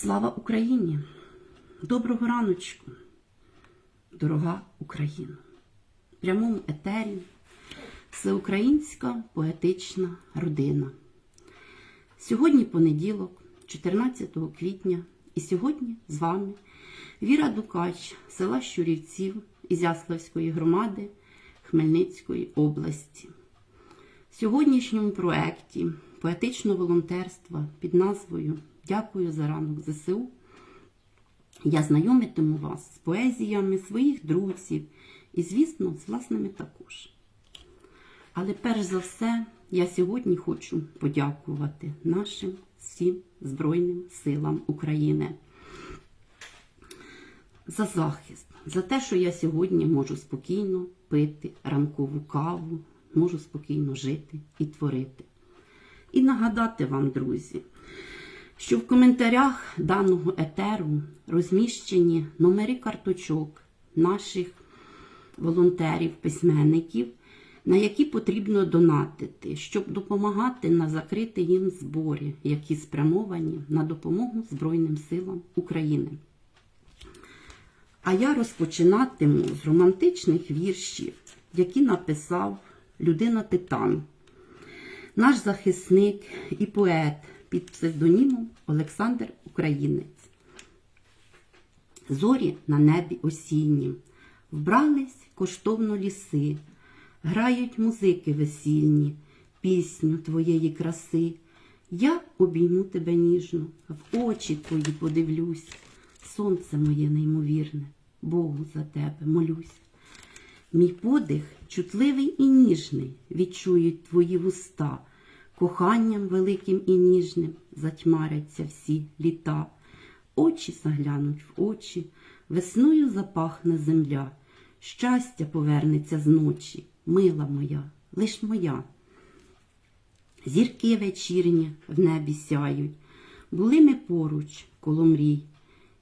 Слава Україні! Доброго раночку, дорога Україна! В прямому етері всеукраїнська поетична родина. Сьогодні понеділок, 14 квітня, і сьогодні з вами Віра Дукач, села Щурівців Ізяславської громади Хмельницької області. В сьогоднішньому проєкті поетичного волонтерства під назвою Дякую за ранок ЗСУ. Я знайомитиму вас з поезіями своїх друзів і, звісно, з власними також. Але перш за все, я сьогодні хочу подякувати нашим всім Збройним силам України за захист, за те, що я сьогодні можу спокійно пити ранкову каву, можу спокійно жити і творити. І нагадати вам, друзі, що в коментарях даного етеру розміщені номери карточок наших волонтерів-письменників, на які потрібно донатити, щоб допомагати на закрити їм збори, які спрямовані на допомогу Збройним силам України. А я розпочинатиму з романтичних віршів, які написав людина Титан, наш захисник і поет під псевдонімом Олександр Українець. Зорі на небі осіннім, вбрались коштовно ліси, грають музики весільні, пісню твоєї краси. Я обійму тебе ніжно, в очі твої подивлюсь, сонце моє неймовірне, Богу за тебе молюсь. Мій подих чутливий і ніжний, відчують твої вуста, коханням великим і ніжним затьмаряться всі літа, очі заглянуть в очі, весною запахне земля, щастя повернеться з ночі, мила моя, лиш моя. Зірки вечірні в небі сяють, були ми поруч коло мрій.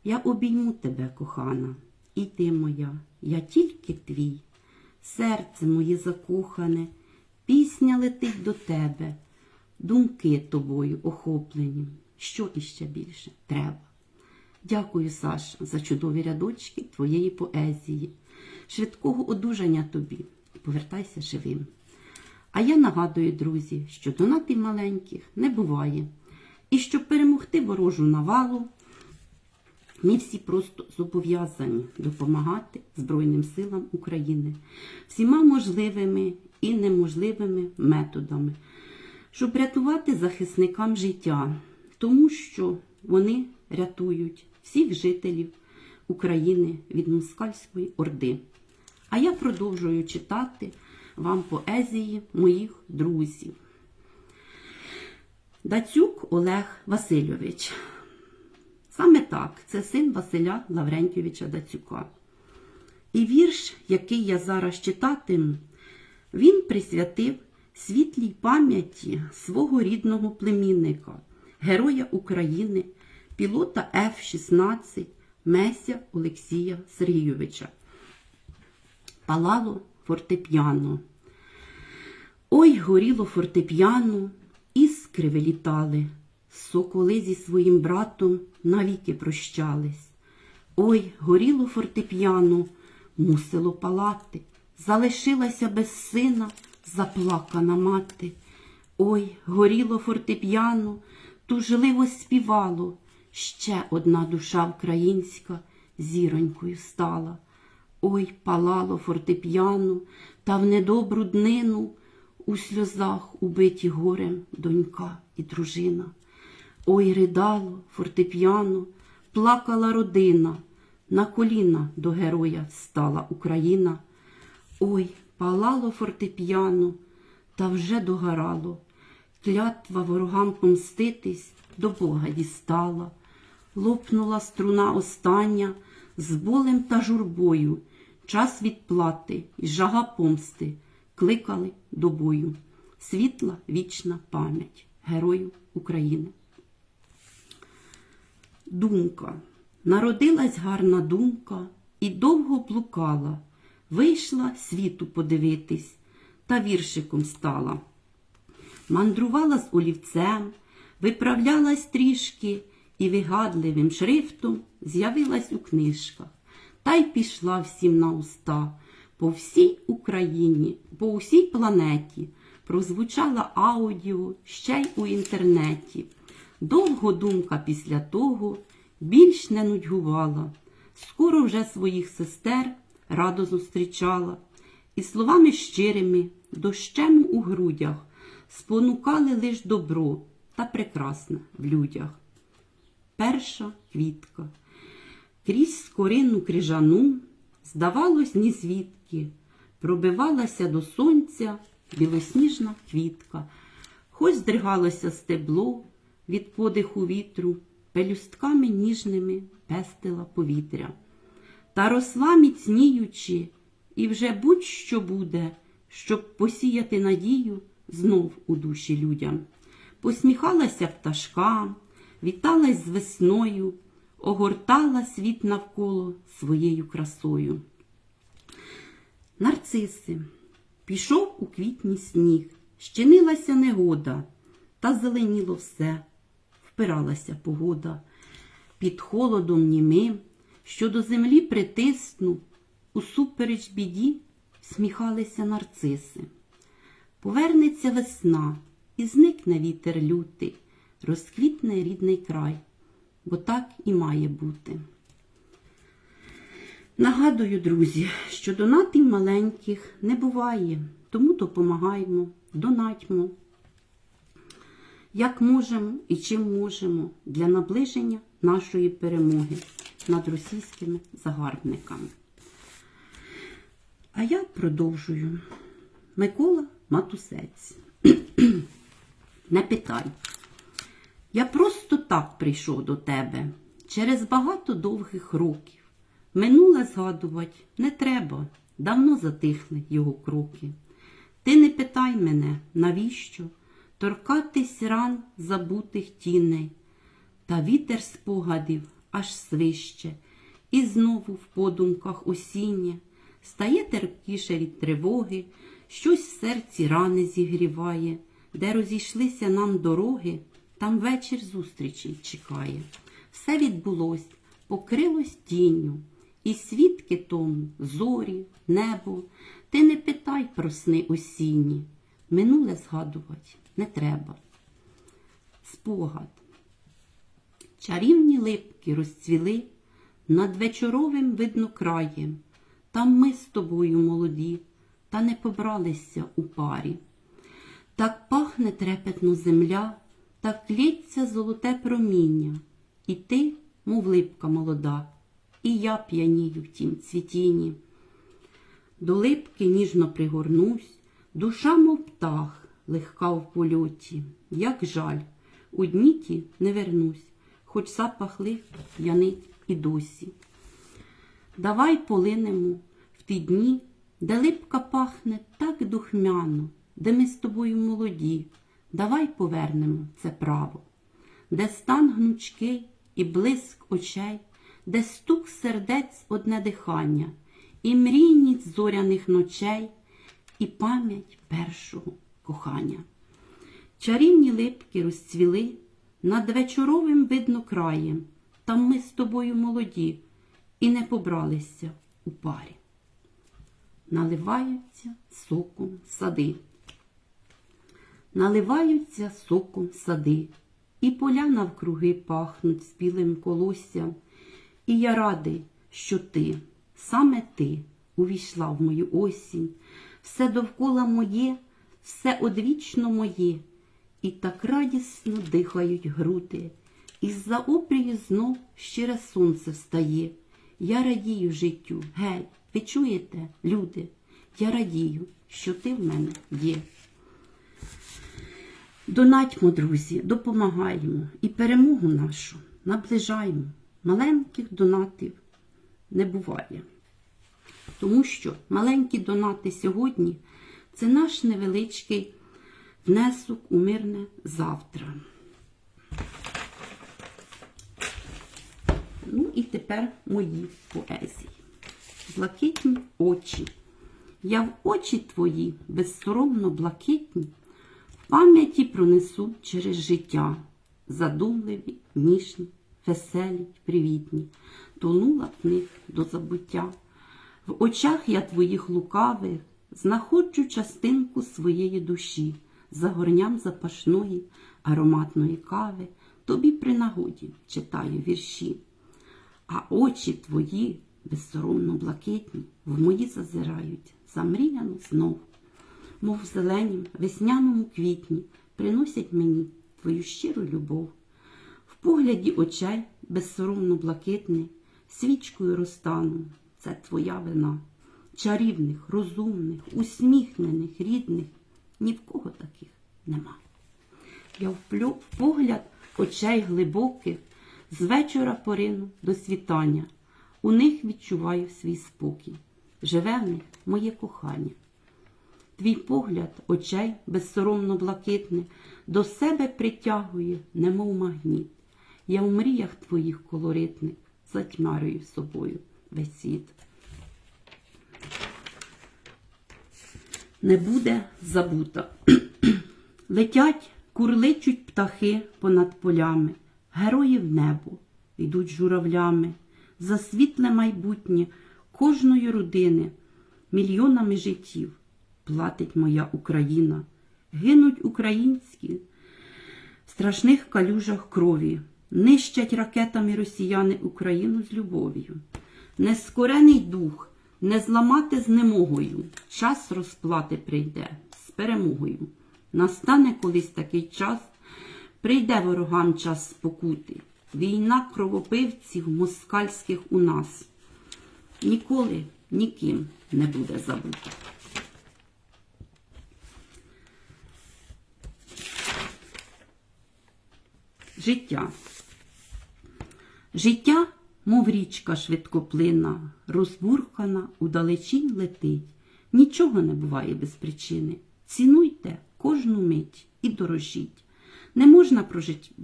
Я обійму тебе, кохана, і ти моя, я тільки твій. Серце моє закохане, пісня летить до тебе, думки тобою охоплені. Що іще більше треба? Дякую, Саша, за чудові рядочки твоєї поезії, швидкого одужання тобі. Повертайся живим. А я нагадую, друзі, що донатів маленьких не буває. І щоб перемогти ворожу навалу, ми всі просто зобов'язані допомагати Збройним силам України всіма можливими і неможливими методами, щоб рятувати захисникам життя, тому що вони рятують всіх жителів України від москальської орди. А я продовжую читати вам поезії моїх друзів. Дацюк Олег Васильович. Саме так, це син Василя Лаврентьовича Дацюка. І вірш, який я зараз читатиму, він присвятив світлій пам'яті свого рідного племінника, героя України, пілота F-16 Меся Олексія Сергійовича. Палало фортепіано. Ой, горіло фортепіано, іскри вилітали. Соколи зі своїм братом навіки прощались. Ой, горіло фортепіано, мусило палати, залишилася без сина заплакана мати. Ой, горіло фортепіано, тужливо співало. Ще одна душа українська зіронькою стала. Ой, палало фортепіано, та в недобру днину у сльозах убиті горем донька і дружина. Ой, ридало фортепіано, плакала родина, на коліна до героя стала Україна. Ой, палало фортепіано, та вже догорало. Клятва ворогам помститись до Бога дістала. Лопнула струна остання з болем та журбою. Час відплати і жага помсти кликали до бою. Світла вічна пам'ять Герою України. Думка. Народилась гарна думка і довго блукала, вийшла світу подивитись та віршиком стала. Мандрувала з олівцем, виправлялась трішки і вигадливим шрифтом з'явилась у книжках, та й пішла всім на уста. По всій Україні, по усій планеті прозвучала аудіо ще й у інтернеті. Довго думка після того більш не нудьгувала. Скоро вже своїх сестер радо зустрічала, і словами щирими, дощем у грудях спонукали лиш добро та прекрасне в людях. Перша квітка. Крізь скорину крижану, здавалось, ні звідки, пробивалася до сонця білосніжна квітка, хоч здригалося стебло від подиху вітру, пелюстками ніжними пестила повітря. Та росла міцніючи, і вже будь-що буде, щоб посіяти надію знов у душі людям. Посміхалася пташкам, віталась з весною, огортала світ навколо своєю красою. Нарциси. Пішов у квітні сніг, щинилася негода, та зеленіло все, впиралася погода. Під холодом німим, що до землі притиснув, усупереч біді сміхалися нарциси. Повернеться весна, і зникне вітер лютий, розквітне рідний край, бо так і має бути. Нагадую, друзі, що донатів маленьких не буває, тому допомагаємо, донатьмо, як можемо і чим можемо для наближення нашої перемоги над російськими загарбниками. А я продовжую. Микола Матусець. Не питай. Я просто так прийшов до тебе через багато довгих років. Минуле згадувати не треба, давно затихли його кроки. Ти не питай мене, навіщо торкатись ран забутих тіней, та вітер спогадів аж свище, і знову в подумках осіння стає терпкіше від тривоги, щось в серці рани зігріває, де розійшлися нам дороги, там вечір зустрічі чекає. Все відбулось, покрилось тінню. І свідки тому зорі, небо, ти не питай про сни осінні. Минуле згадувати не треба. Спогад. Чарівні липки розцвіли над вечоровим видно краєм. Там ми з тобою молоді, та не побралися у парі. Так пахне трепетно земля, так лється золоте проміння, і ти, мов липка молода і я п'янію в тім цвітінні. До липки ніжно пригорнусь, душа, мов птах, легка в польоті, як жаль, у дні ті не вернусь, хоч запах п'янить і досі. Давай полинемо в ті дні, де липка пахне так духмяно, де ми з тобою молоді. Давай повернемо це право, де стан гнучкий і блиск очей де стук сердець одне дихання, і мрійність зоряних ночей, і пам'ять першого кохання. Чарівні липки розцвіли над вечоровим видно краєм, там ми з тобою молоді і не побралися у парі. Наливаються соком сади. Наливаються соком сади, і поля навкруги пахнуть спілим колоссям, і я радий, що ти, саме ти, увійшла в мою осінь, все довкола моє, все одвічно моє, і так радісно дихають груди, і з-за обрію знов щире сонце встає. Я радію життю, гей, ви чуєте, люди? Я радію, що ти в мене є. Донатьмо, друзі, допомагаємо і перемогу нашу наближаємо маленьких донатів не буває. Тому що маленькі донати сьогодні це наш невеличкий внесок у мирне завтра. Ну і тепер мої поезії. Блакитні очі. Я в очі твої безсоромно блакитні, в пам'яті пронесу через життя, задумливі, ніжні веселі, привітні, тонула в них до забуття. В очах я твоїх лукавих знаходжу частинку своєї душі, за горням запашної, ароматної кави, тобі при нагоді читаю вірші. А очі твої, безсоромно блакитні, в мої зазирають, замріяно знов, мов в зеленім весняному квітні, приносять мені твою щиру любов. В погляді очей безсоромно блакитний, свічкою розтану, це твоя вина. Чарівних, розумних, усміхнених, рідних, ні в кого таких нема. Я вплю в погляд очей глибоких, з вечора порину до світання. У них відчуваю свій спокій. Живе в них моє кохання. Твій погляд очей безсоромно блакитний до себе притягує, немов магніт. Я в мріях твоїх колоритних затьмарюю собою весь світ. Не буде забута. Летять, курличуть птахи понад полями, герої в небо йдуть журавлями, за світле майбутнє кожної родини, мільйонами життів платить моя Україна, гинуть українські в страшних калюжах крові, нищать ракетами росіяни Україну з любов'ю. Нескорений дух, не зламати з немогою, час розплати прийде з перемогою. Настане колись такий час, прийде ворогам час спокути. Війна кровопивців москальських у нас ніколи ніким не буде забута. Життя. Життя, мов річка швидкоплинна, розбурхана, удалечінь летить. Нічого не буває без причини. Цінуйте кожну мить і дорожіть. Не можна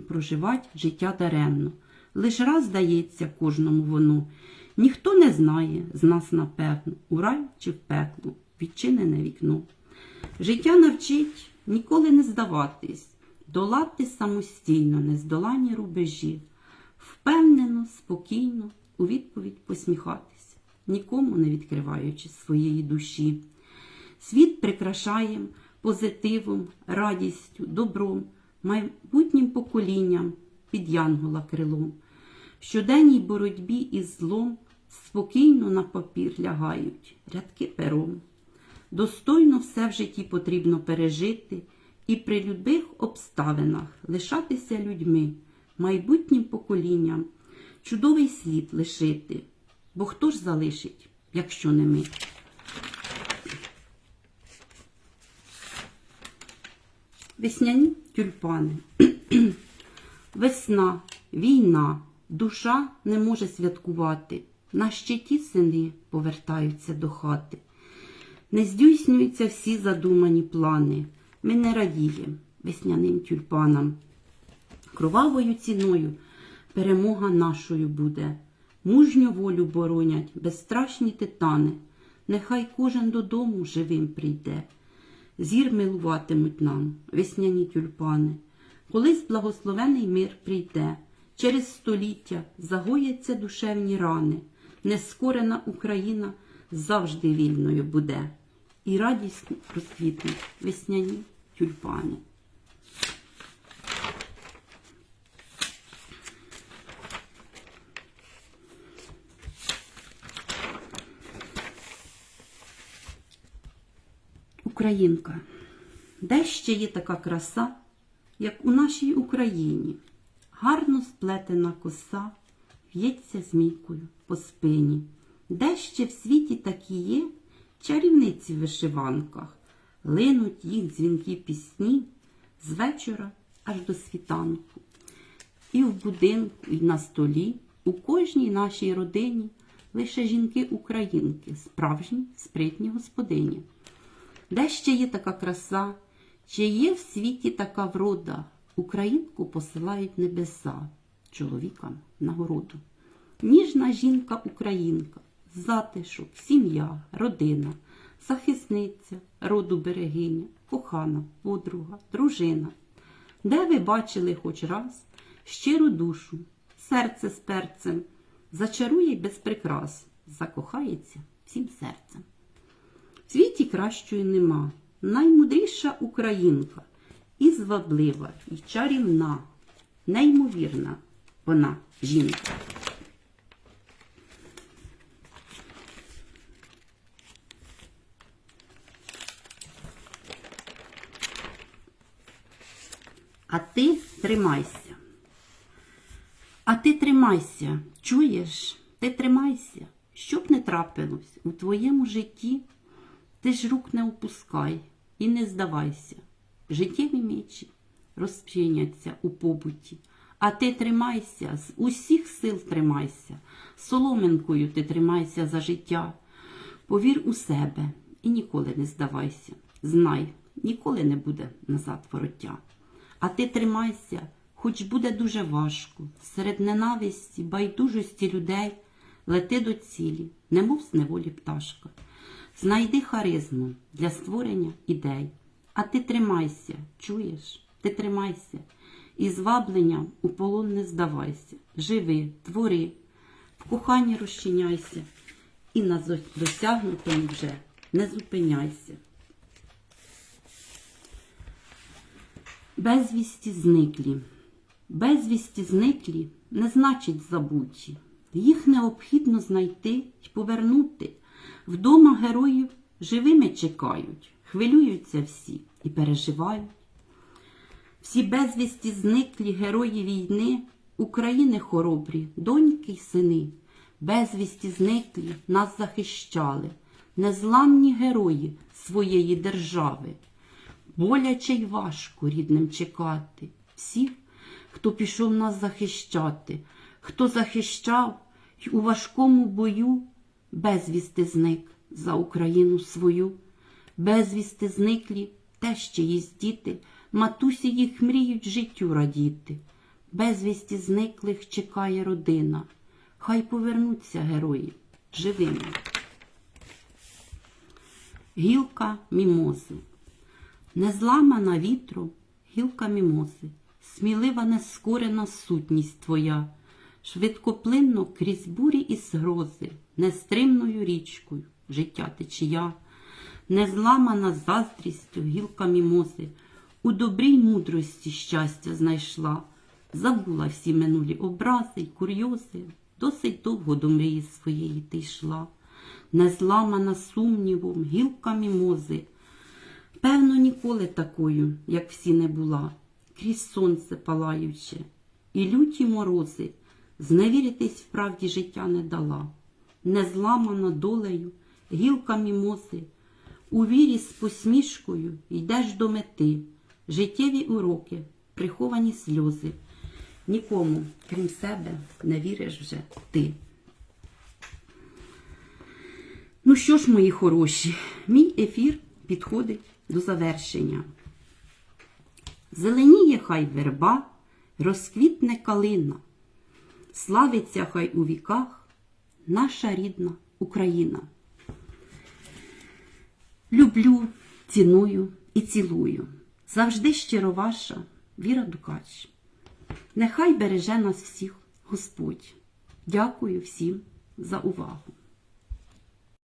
проживати життя даремно. Лиш раз здається кожному воно. Ніхто не знає з нас напевно, у рай чи в пекло, відчинене вікно. Життя навчить ніколи не здаватись, долати самостійно нездолані рубежі, впевнено, спокійно, у відповідь посміхатись, нікому не відкриваючи своєї душі. Світ прикрашаєм позитивом, радістю, добром, майбутнім поколінням під янгола крилом. В щоденній боротьбі із злом спокійно на папір лягають рядки пером. Достойно все в житті потрібно пережити і при любих обставинах лишатися людьми, майбутнім поколінням, чудовий слід лишити. Бо хто ж залишить, якщо не ми? Весняні тюльпани. Весна, війна, душа не може святкувати. На щиті сини повертаються до хати. Не здійснюються всі задумані плани. Ми не радіємо весняним тюльпанам. Кровавою ціною перемога нашою буде. Мужню волю боронять безстрашні титани. Нехай кожен додому живим прийде. Зір милуватимуть нам весняні тюльпани. Колись благословений мир прийде, через століття загояться душевні рани. Нескорена Україна завжди вільною буде. І радісно розквітнуть весняні тюльпани. Українка, де ще є така краса, як у нашій Україні, гарно сплетена коса в'ється змійкою по спині, де ще в світі такі є чарівниці в вишиванках, линуть їх дзвінки пісні з вечора аж до світанку. І в будинку, і на столі, у кожній нашій родині лише жінки-українки, справжні спритні господині. Де ще є така краса, чи є в світі така врода, Українку посилають небеса, чоловікам нагороду. Ніжна жінка-українка, затишок, сім'я, родина, захисниця, роду берегиня, кохана, подруга, дружина. Де ви бачили хоч раз щиру душу, серце з перцем, зачарує без прикрас, закохається всім серцем. В світі кращої нема, наймудріша українка, і зваблива, і чарівна, неймовірна вона жінка. А ти тримайся. А ти тримайся, чуєш? Ти тримайся, щоб не трапилось у твоєму житті, ти ж рук не опускай і не здавайся. Життєві мечі розчиняться у побуті, а ти тримайся, з усіх сил тримайся, соломинкою ти тримайся за життя. Повір у себе і ніколи не здавайся. Знай, ніколи не буде назад вороття. А ти тримайся, хоч буде дуже важко, серед ненависті, байдужості людей лети до цілі, немов з неволі пташка. Знайди харизму для створення ідей. А ти тримайся, чуєш? Ти тримайся, і звабленням у полон не здавайся. Живи, твори, в коханні розчиняйся, і на досягнутому вже не зупиняйся. Безвісті зниклі. Безвісті зниклі не значить забуті. Їх необхідно знайти й повернути. Вдома героїв живими чекають, хвилюються всі і переживають. Всі безвісті зниклі герої війни, України хоробрі, доньки й сини, безвісті зниклі нас захищали, незламні герої своєї держави. Боляче й важко рідним чекати всіх, хто пішов нас захищати, хто захищав й у важкому бою, безвісти зник за Україну свою, безвісти зниклі тещі їсть діти, матусі їх мріють життю радіти. Безвісті зниклих чекає родина. Хай повернуться герої живими. Гілка мімози. Незламана вітру, гілка мімози, смілива нескорена сутність твоя, швидкоплинно крізь бурі і згрози, нестримною річкою. Життя течія, незламана заздрістю гілка мімози, у добрій мудрості щастя знайшла, забула всі минулі образи й курйози, досить довго до мрії своєї ти йшла, незламана сумнівом гілка мімози. Певно, ніколи такою, як всі не була, крізь сонце палаюче, і люті морози, зневіритись в правді життя не дала, не зламана долею, гілка мімози, у вірі з посмішкою йдеш до мети, життєві уроки, приховані сльози. Нікому, крім себе, не віриш вже ти. Ну що ж, мої хороші, мій ефір підходить до завершення. Зеленіє хай верба, розквітне калина, славиться хай у віках наша рідна Україна. Люблю, ціную і цілую. Завжди щиро ваша Віра Дукач. Нехай береже нас всіх Господь. Дякую всім за увагу.